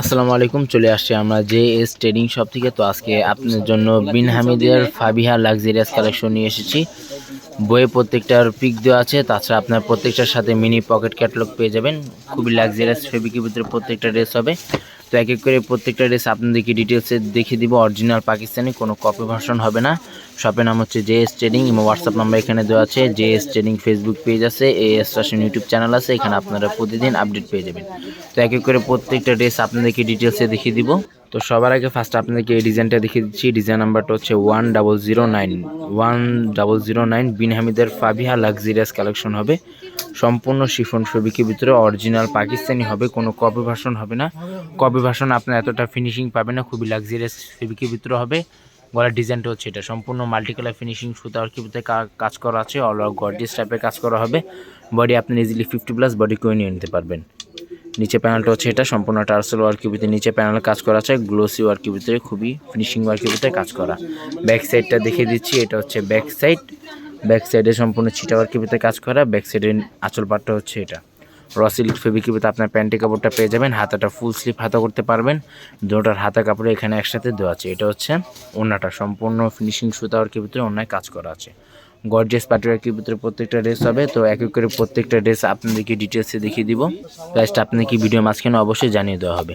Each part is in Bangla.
আসসালামু আলাইকুম, চলে আসছি আমরা জে এস ট্রেডিং শপ থেকে। তো আজকে আপনার জন্য বিন হামিদের ফাবিহা লাক্সারিয়াস কালেকশন নিয়ে এসেছি। বইয়ে প্রত্যেকটার পিক দেওয়া আছে, তাছাড়া আপনার প্রত্যেকটার সাথে মিনি পকেট ক্যাটলগ পেয়ে যাবেন। খুবই লাক্সারিয়াস ফেব্রিকের ভিতরে প্রত্যেকটা ড্রেস হবে। তো এক এক করে প্রত্যেকটা ড্রেস আপনাদেরকে ডিটেলসে দেখিয়ে দিব। অরিজিনাল পাকিস্তানি কোনো কপি ভার্সন হবে না। শপের নাম হচ্ছে জে এস ট্রেডিং এবং হোয়াটসঅ্যাপ নাম্বার এখানে দেওয়া আছে। J S trading Facebook page আছে A S fashion YouTube channel আছে, এখানে আপনারা প্রতিদিন আপডেট পেয়ে যাবেন। তো এক এক করে প্রত্যেকটা ড্রেস আপনাদেরকে ডিটেলসে দেখিয়ে দিব। তো সবার আগে ফার্স্ট আপনাদেরকে এই ডিজাইনটা দেখিয়ে দিচ্ছি। ডিজাইন নাম্বারটা হচ্ছে one double zero nine one double zero nine Bin হামিদের ফাবিহা লাক্সারিয়াস কালেকশন হবে। সম্পূর্ণ শিফন ফেব্রিকের ভিতরে অরিজিনাল পাকিস্তানি হবে, কোনো কপি ভার্সন হবে না। কপি ভার্সন আপনার এতটা ফিনিশিং পাবে না, খুবই লাক্সারিয়াস ফেব্রিকের ভিতরে হবে। গলার ডিজাইনটা হচ্ছে এটা, সম্পূর্ণ মাল্টি কালার ফিনিশিং সুতা আর কিবিতে কাজ করা আছে অল গর্জিয়াস টাইপের কাজ করা হবে। বডি আপনি ইজিলি ফিফটি প্লাস বডি করে নিয়ে নিতে পারবেন। নিচে প্যানেলটা হচ্ছে এটা, সম্পূর্ণ টার্সেল ওয়ার্কের ভিতরে নিচে প্যানেল কাজ করা আছে গ্লোসি ওয়ার্কের ভিতরে, খুবই ফিনিশিং ওয়ার্কের ভিতরে কাজ করা। ব্যাক সাইডটা দেখিয়ে দিচ্ছি, এটা হচ্ছে ব্যাক সাইড ব্যাক সাইডে সম্পূর্ণ ছিটা ওয়ার্কের ভিতরে কাজ করা ব্যাক সাইডের আঁচল পাটটা হচ্ছে এটা। রসিল্ক ভিতরে আপনার প্যান্টের কাপড়টা পেয়ে যাবেন, হাতাটা ফুল স্লিপ হাতা করতে পারবেন। দুটার হাতা কাপড়ে এখানে একসাথে দেওয়া আছে। এটা হচ্ছে ওনাটা সম্পূর্ণ ফিনিশিং সুতা ওয়ার্কের ভিতরে অন্যায় কাজ করা আছে। গর্জিয়াস পাটিওয়ার্কের ভিতরে প্রত্যেকটা ড্রেস হবে। তো এক এক করে প্রত্যেকটা ড্রেস আপনাদেরকে ডিটেলসে দেখিয়ে দিব। প্রাইসটা আপনাদেরকে ভিডিও মাঝখানে অবশ্যই জানিয়ে দেওয়া হবে।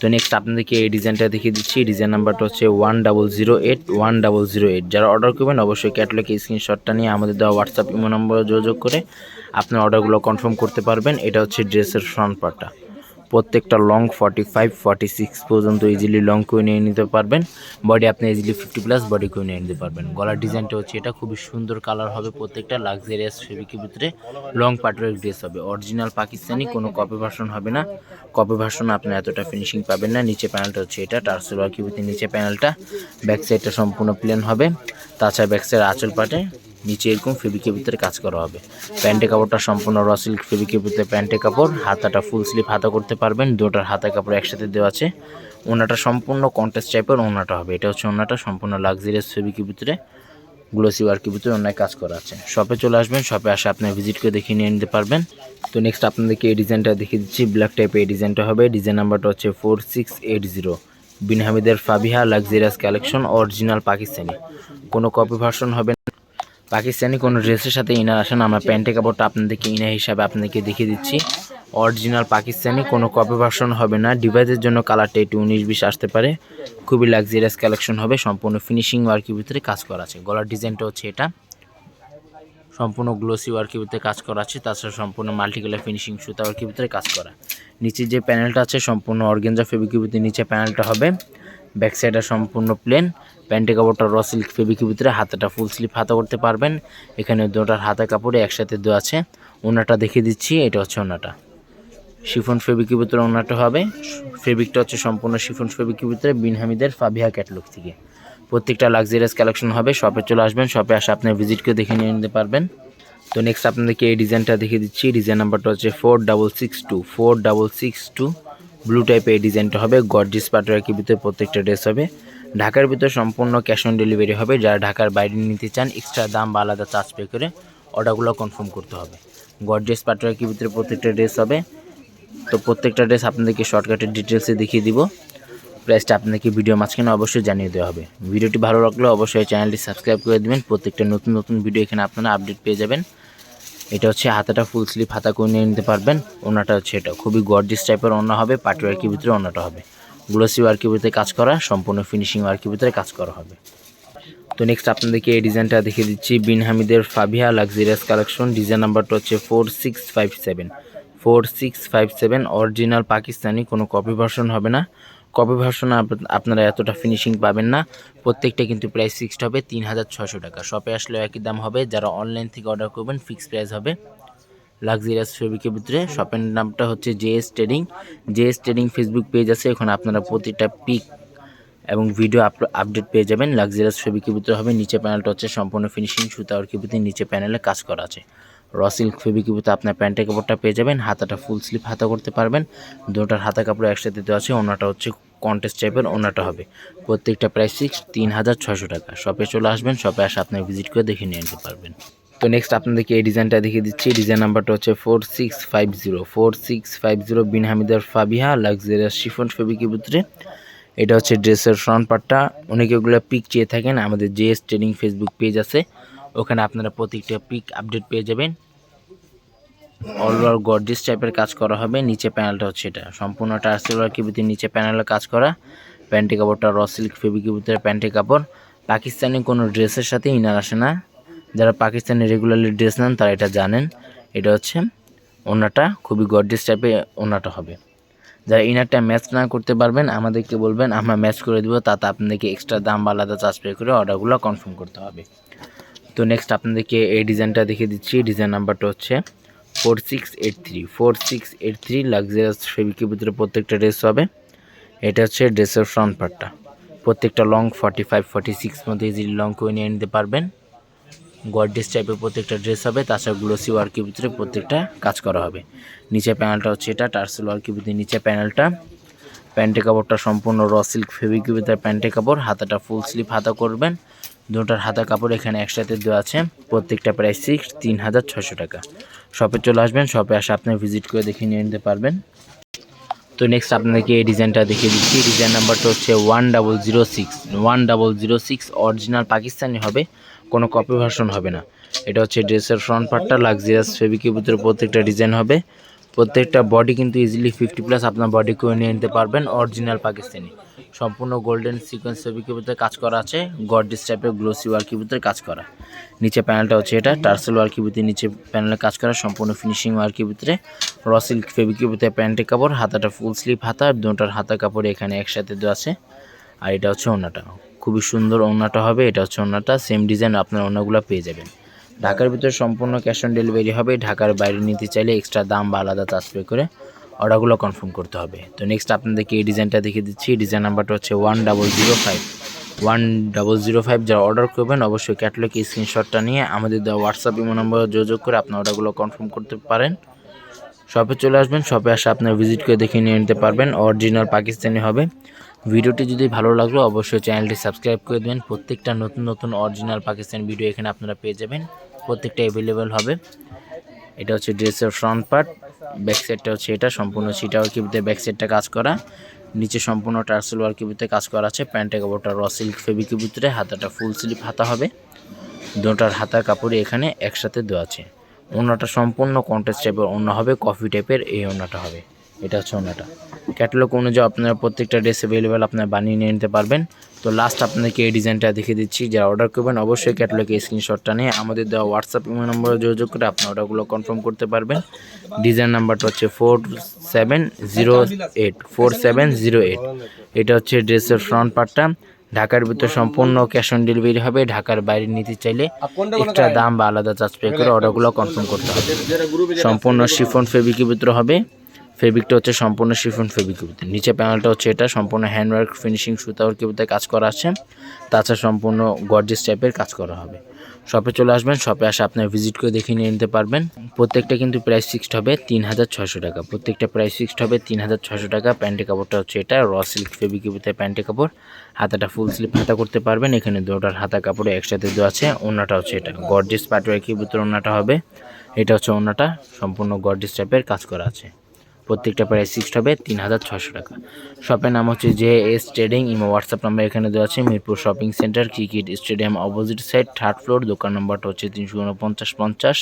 তো নেক্সট আপনাদেরকে এই ডিজাইনটা দেখিয়ে দিচ্ছি। ডিজাইন নাম্বারটা হচ্ছে one double zero eight one double zero eight যারা অর্ডার করবেন, অবশ্যই ক্যাটলগে স্ক্রিনশটটা নিয়ে আমাদের দেওয়া হোয়াটসঅ্যাপ ইমো নম্বরে যোগাযোগ করে আপনার অর্ডারগুলো কনফার্ম করতে পারবেন। এটা হচ্ছে ড্রেসের ফ্রন্ট পার্টটা প্রত্যেকটা long forty five forty six পর্যন্ত ইজিলি লং করে নিয়ে নিতে পারবেন। বডি আপনি ইজিলি ফিফটি প্লাস বডি করে নিয়ে নিতে পারবেন। গলার ডিজাইনটা হচ্ছে এটা, খুবই সুন্দর কালার হবে প্রত্যেকটা লাক্সারিয়াস ফেব্রিকের ভিতরে। লং পাটরের ড্রেস হবে। অরিজিনাল পাকিস্তানি কোনো কপি ভার্সন হবে না। কপি ভার্সন আপনি এতটা ফিনিশিং পাবেন না। নিচে প্যানেলটা হচ্ছে এটা টার্সেল ওয়ার্কের ভিতরে নিচে প্যানেলটা ব্যাক সাইডটা সম্পূর্ণ প্লেন হবে। তাছাড়া ব্যাক সাইড আঁচল পাটে নিচে এরকম ফেব্রিকের ভিতরে কাজ করা হবে। প্যান্টের কাপড়টা সম্পূর্ণ র সিল্ক ভিতরে প্যান্টের কাপড়, হাতাটা ফুল স্লিপ হাতা করতে পারবেন, দুটার হাতা কাপড় একসাথে দেওয়া আছে। ওনাটা সম্পূর্ণ কন্টেস্ট টাইপের ওনাটা হবে। এটা হচ্ছে ওনাটা সম্পূর্ণ লাক্সারিয়াস ফেব্রিকের ভিতরে গ্লোসি ওয়ার্কের ভিতরে অনেক কাজ করা আছে। শপে চলে আসবেন শপে আসে আপনি ভিজিট করে দেখিয়ে নিয়ে নিতে পারবেন। তো নেক্সট আপনাদেরকে এই ডিজাইনটা দেখিয়ে দিচ্ছি ব্ল্যাক টাইপের এই ডিজাইনটা হবে। ডিজাইন নাম্বারটা হচ্ছে four six eight zero Bin হামিদের Fabiha luxurious collection original Pakistani. কোনো কপি ভার্সন হবে না। পাকিস্তানি কোনো ড্রেসের সাথে ইনার আসে না। আমরা প্যান্টের কাপড়টা আপনাদেরকে ইনার হিসাবে আপনাদেরকে দেখিয়ে দিচ্ছি। অরিজিনাল পাকিস্তানি, কোনো কপি ভার্সন হবে না। ডিভাইসের জন্য কালারটা একটু উনিশ বিশ আসতে পারে। খুবই লাক্সারিয়াস কালেকশন হবে। সম্পূর্ণ ফিনিশিং ওয়ার্কের ভিতরে কাজ করা আছে। গলার ডিজাইনটা হচ্ছে এটা। সম্পূর্ণ গ্লোসি ওয়ার্কের ভিতরে কাজ করা আছে। তাছাড়া সম্পূর্ণ মাল্টিকালার ফিনিশিং সুতা ওয়ার্কের ভিতরে কাজ করা। নিচে যে প্যানেলটা আছে, সম্পূর্ণ অর্গেঞ্জা ফেব্রিকের ভিতরে নিচে প্যানেলটা হবে। ব্যাক সাইডটা সম্পূর্ণ প্লেন। প্যান্টের কাপড়টা র সিল্ক ফেব্রিকের ভিতরে, হাতাটা ফুল স্লিপ হাতা করতে পারবেন। এখানে দুটার হাতা কাপড়ে একসাথে দেওয়া আছে। ওনাটা দেখিয়ে দিচ্ছি, এটা হচ্ছে ওনাটা। শিফন ফেব্রিকের ভিতরে ওনাটা হবে। ফেব্রিকটা হচ্ছে সম্পূর্ণ শিফন ফেব্রিকের ভিতরে, বিনহামিদের ফাবিহা ক্যাটলগ থেকে। প্রত্যেকটা লাক্সারিয়াস কালেকশন হবে। শপে চলে আসবেন শপে আসে আপনি ভিজিট করে দেখে নিয়ে নিতে পারবেন। তো নেক্সট আপনাদেরকে এই ডিজাইনটা দেখিয়ে দিচ্ছি। ডিজাইন নাম্বারটা হচ্ছে four double six two four double six two blue টাইপের ডিজাইনটা হবে গর্জিস পাটোয়ার ভিতরে প্রত্যেকটা ড্রেস হবে। ঢাকার ভিতরে সম্পূর্ণ ক্যাশ অন ডেলিভারি হবে, যারা ঢাকার বাইরে নিতে চান এক্সট্রা দাম বা আলাদা চার্জ পে করে অর্ডারগুলো কনফার্ম করতে হবে। গর্জিয়াস পাটোয়ার ভিতরে প্রত্যেকটা ড্রেস হবে, তো প্রত্যেকটা ড্রেস আপনাদেরকে শর্টকাটের ডিটেলসে দেখিয়ে দিব। প্রাইসটা আপনাদেরকে ভিডিও মাঝখানে অবশ্যই জানিয়ে দেওয়া হবে। ভিডিওটি ভালো লাগলে অবশ্যই চ্যানেলটি সাবস্ক্রাইব করে দেবেন, প্রত্যেকটা নতুন নতুন ভিডিও এখানে আপনারা আপডেট পেয়ে যাবেন। এটা হচ্ছে হাতাটা ফুল স্লিপ হাতা করে নিয়ে নিতে পারবেন। ওনাটা হচ্ছে এটা। খুবই গর্জিস টাইপের ওনা হবে পাটি ওয়ার্কের ভিতরে ওনাটা হবে। গ্লোসি ওয়ার্কের ভিতরে কাজ করা, সম্পূর্ণ ফিনিশিং ওয়ার্কের ভিতরে কাজ করা হবে। তো নেক্সট আপনাদেরকে এই ডিজাইনটা দেখিয়ে দিচ্ছি। বিন হামিদের ফাবিহা লাক্সারিয়াস কালেকশন ডিজাইন নাম্বারটা হচ্ছে four six five seven four six five seven original Pakistani কোনো কপি ভার্সন হবে না। কপি ভার্সন আপনারা এতটা ফিনিশিং পাবেন না? প্রত্যেকটা কিন্তু প্রাইস ফিক্সড হবে তিন হাজার ছশো টাকা। শপে আসলে একই দাম হবে। যারা অনলাইন থেকে অর্ডার করবেন ফিক্সড প্রাইস হবে। লাক্সারিয়াস ফেব্রিকের ভিতরে শপের নামটা হচ্ছে JS trading JS trading Facebook page আছে। ওখানে আপনারা প্রতিটা পিক এবং ভিডিও আপডেট পেয়ে যাবেন। লাক্সারিয়াস ফেব্রিকের ভিতরে হবে। নিচে প্যানেলটা হচ্ছে সম্পূর্ণ ফিনিশিং সুতা ওর ভিতরে নিচে প্যানেলে কাজ করা আছে। র সিল্ক ফেব্রিকের আপনার প্যান্টের কাপড়টা পেয়ে যাবেন, হাতাটা ফুল স্লিপ হাতা করতে পারবেন। দুটার হাতা কাপড় একসাথে দেওয়া আছে, ওনাটা হচ্ছে কন্টেস্ট টাইপের ওনাটা হবে। প্রত্যেকটা প্রাইস সিক্স তিন হাজার ছশো টাকা। শপে চলে আসবেন, শপে আসে আপনার ভিজিট করে দেখে নিয়ে নিতে পারবেন। তো নেক্সট আপনাদেরকে এই ডিজাইনটা দেখিয়ে দিচ্ছি। ডিজাইন নাম্বারটা হচ্ছে four six five zero four six five zero Bin হামিদার Fabiha luxurious chiffon ফেবিকি ভিতরে। এটা হচ্ছে ড্রেসের ফ্রন্ট পার্টটা অনেকে ওগুলো পিক চেয়ে থাকেন। আমাদের জেএস ট্রেডিং ফেসবুক পেজ আছে। ওখানে আপনারা প্রত্যেকটা পিক আপডেট পেয়ে যাবেন। অল ওভার গর্জিস টাইপের কাজ করা হবে। নিচে প্যানেলটা হচ্ছে এটা। সম্পূর্ণ টার্সেলার কিবিতে নিচে প্যানেলে কাজ করা। প্যান্টি কাপড়টা র সিল্ক ফেবিকের ভিতরে প্যান্টি কাপড়। পাকিস্তানি কোনো ড্রেসের সাথে ইনার আসে না। যারা পাকিস্তানি রেগুলারলি ড্রেস নেন, তারা এটা জানেন। এটা হচ্ছে ওনাটা খুবই গর্জিস টাইপের ওনাটা হবে। যারা ইনারটা ম্যাচ না করতে পারবেন, আমাদেরকে বলবেন, আমরা ম্যাচ করে দেবো। তাতে আপনাদেরকে এক্সট্রা দাম বা আলাদা চার্জ পে করে অর্ডারগুলো কনফার্ম করতে হবে। তো নেক্সট আপনাদেরকে এই ডিজাইনটা দেখিয়ে দিচ্ছি। ডিজাইন নাম্বারটা হচ্ছে four six eight three four six eight three ভিতরে প্রত্যেকটা ড্রেস হবে। এটা হচ্ছে ড্রেসের ফ্রন্ট পার্টটা প্রত্যেকটা long forty five forty six মধ্যে ইজিলি লং করে নিয়ে নিতে পারবেন। গডডেস টাইপের প্রত্যেকটা ড্রেস হবে। তাছাড়া গ্লোসি ওয়ার্কের ভিতরে প্রত্যেকটা কাজ করা হবে। নিচে প্যানেলটা হচ্ছে এটা টার্সেল ওয়ার্কের ভিতরে নিচে প্যানেলটা প্যান্টে কাপড়টা সম্পূর্ণ র সিল্ক ফেব্রিকের ভিতরে প্যান্টে কাপড়। হাতাটা ফুল স্লিভ হাতা করবেন। দুটার হাতা কাপড় এখানে একসাথে দেওয়া আছে। প্রত্যেকটা প্রাইস সিক্স তিন হাজার ছশো টাকা। শপে চলে আসবেন, শপে আসে আপনি ভিজিট করে দেখে নিয়ে নিতে পারবেন। তো নেক্সট আপনাদেরকে এই ডিজাইনটা দেখিয়ে দিচ্ছি। ডিজাইন নাম্বারটা হচ্ছে one double zero six. One double zero six original Pakistani হবে, কোনো কপি ভার্সন হবে না। এটা হচ্ছে ড্রেসের ফ্রন্ট পার্টটা লাক্সারিয়াস ফেবিকের ভিতরে প্রত্যেকটা ডিজাইন হবে। প্রত্যেকটা বডি কিন্তু ইজিলি ফিফটি প্লাস আপনার বডি করে নিয়ে নিতে পারবেন অরিজিনাল পাকিস্তানি। সম্পূর্ণ গোল্ডেন সিকোয়েন্স ফেবিকের ভিতরে কাজ করা আছে গডডিস টাইপের গ্লোসি ওয়ার্কের ভিতরে কাজ করা। নিচে প্যানেলটা হচ্ছে এটা টার্সেল ওয়ার্কের ভিতরে নিচে প্যানেলে কাজ করা, সম্পূর্ণ ফিনিশিং ওয়ার্কের ভিতরে র সিল্ক ফেবিকের ভিতরে প্যান্টের কাপড়, হাতাটা ফুল স্লিভ হাতা আর দুটার হাতা কাপড় এখানে একসাথে দেওয়া আছে। আর এটা হচ্ছে ওনাটা খুবই সুন্দর ওনাটা হবে, এটা হচ্ছে ওনাটা সেম ডিজাইন আপনার ওনাগুলো পেয়ে যাবেন। ঢাকার ভিতরে সম্পূর্ণ ক্যাশ অন ডেলিভারি হবে, ঢাকার বাইরে নিতে চাইলে এক্সট্রা দাম বা আলাদা চার্জ পে করে অর্ডারগুলো কনফার্ম করতে হবে। তো নেক্সট আপনাদেরকে এই ডিজাইনটা দেখিয়ে দিচ্ছি। ডিজাইন নাম্বারটা হচ্ছে one double zero five one double zero five যারা অর্ডার করবেন, অবশ্যই ক্যাটলগ স্ক্রিনশটটা নিয়ে আমাদের দেওয়া হোয়াটসঅ্যাপ ইমো নম্বরে যোগাযোগ করে আপনার অর্ডারগুলো কনফার্ম করতে পারেন। শপে চলে আসবেন শপে আসে আপনার ভিজিট করে দেখে নিয়ে নিতে পারবেন। অরিজিনাল পাকিস্তানি হবে। ভিডিওটি যদি ভালো লাগল, অবশ্যই চ্যানেলটি সাবস্ক্রাইব করে দেবেন। প্রত্যেকটা নতুন নতুন অরিজিনাল পাকিস্তানি ভিডিও এখানে আপনারা পেয়ে যাবেন। প্রত্যেকটা অ্যাভেলেবেল হবে। এটা হচ্ছে ড্রেসের ফ্রন্ট পার্ট ব্যাক সাইডটা হচ্ছে এটা, সম্পূর্ণ সিটা ওয়ার্কের ভিতরে ব্যাক সাইডটা কাজ করা। নিচে সম্পূর্ণ টার্সেল ওয়ার্কের ভিতরে কাজ করা আছে প্যান্টের কাপড়টা র সিল্ক ফেবিকি ভিতরে হাতাটা ফুল স্লিপ হাতা হবে। দুটার হাতার কাপড়ই এখানে একসাথে দেওয়া আছে। ওনাটা সম্পূর্ণ কন্টেস্ট টাইপের অন্য হবে কফি টাইপের এই ওনাটা হবে। এটা হচ্ছে ওনাটা ক্যাটালগ অনুযায়ী আপনারা প্রত্যেকটা ড্রেস অ্যাভেলেবেল আপনারা বানিয়ে নিয়ে নিতে পারবেন। তো লাস্ট আপনাদেরকে এই ডিজাইনটা দেখিয়ে দিচ্ছি। যারা অর্ডার করবেন, অবশ্যই ক্যাটালগে স্ক্রিনশটটা নিয়ে আমাদের দেওয়া হোয়াটসঅ্যাপ ইমো নম্বরে যোগাযোগ করে আপনার অর্ডারগুলো কনফার্ম করতে পারবেন। ডিজাইন নাম্বারটা হচ্ছে four seven zero eight four seven zero eight এটা হচ্ছে ড্রেসের ফ্রন্ট পার্টটা ঢাকার ভিতরে সম্পূর্ণ ক্যাশ অন ডেলিভারি হবে। ঢাকার বাইরে নিতে চাইলে এক্সট্রা দাম বা আলাদা চার্জ পে করে অর্ডারগুলো কনফার্ম করতে হবে। সম্পূর্ণ শিফন ফেব্রিকের ভিতরে হবে। ফেব্রিকটা হচ্ছে সম্পূর্ণ শিফন ফেব্রিকের ভিতরে নিচে প্যানেলটা হচ্ছে এটা, সম্পূর্ণ হ্যান্ডওয়ার্ক ফিনিশিং সুতা ওয়ার্কের ভিতরে কাজ করা আছে। তাছাড়া সম্পূর্ণ গর্জিস টাইপের কাজ করা হবে। শপে চলে আসবেন শপে আসে আপনার ভিজিট করে দেখে নিয়ে নিতে পারবেন। প্রত্যেকটা কিন্তু প্রাইস ফিক্সড হবে তিন হাজার ছশো টাকা। প্রত্যেকটা প্রাইস ফিক্সড হবে তিন হাজার ছশো টাকা। প্যান্টের কাপড়টা হচ্ছে এটা র সিল্ক ফেব্রিকের ভিতরে প্যান্টের কাপড়। হাতাটা ফুল স্লিপ হাতা করতে পারবেন। এখানে দুটার হাতা কাপড়ে একসাথে দেওয়া আছে। ওনাটা হচ্ছে এটা গর্জিস পাটওয়ার্কের ভিতরে ওনাটা হবে। এটা হচ্ছে ওনাটা সম্পূর্ণ গর্জিস টাইপের কাজ করা আছে। প্রত্যেকটা প্রাইস ফিক্সড হবে তিন হাজার ছশো টাকা। শপের নাম হচ্ছে J S trading Imo WhatsApp number এখানে দেওয়া আছে। Mirpur shopping centre cricket stadium opposite side third floor দোকান নম্বরটা হচ্ছে তিনশো উনপঞ্চাশ পঞ্চাশ,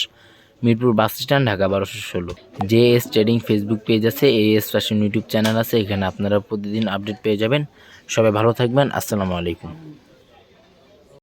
মিরপুর বাস স্ট্যান্ড ঢাকা বারোশো ষোলো। J S trading Facebook page আছে A S fashion YouTube channel আছে, এখানে আপনারা প্রতিদিন আপডেট পেয়ে যাবেন। সবাই ভালো থাকবেন, আসসালামু আলাইকুম।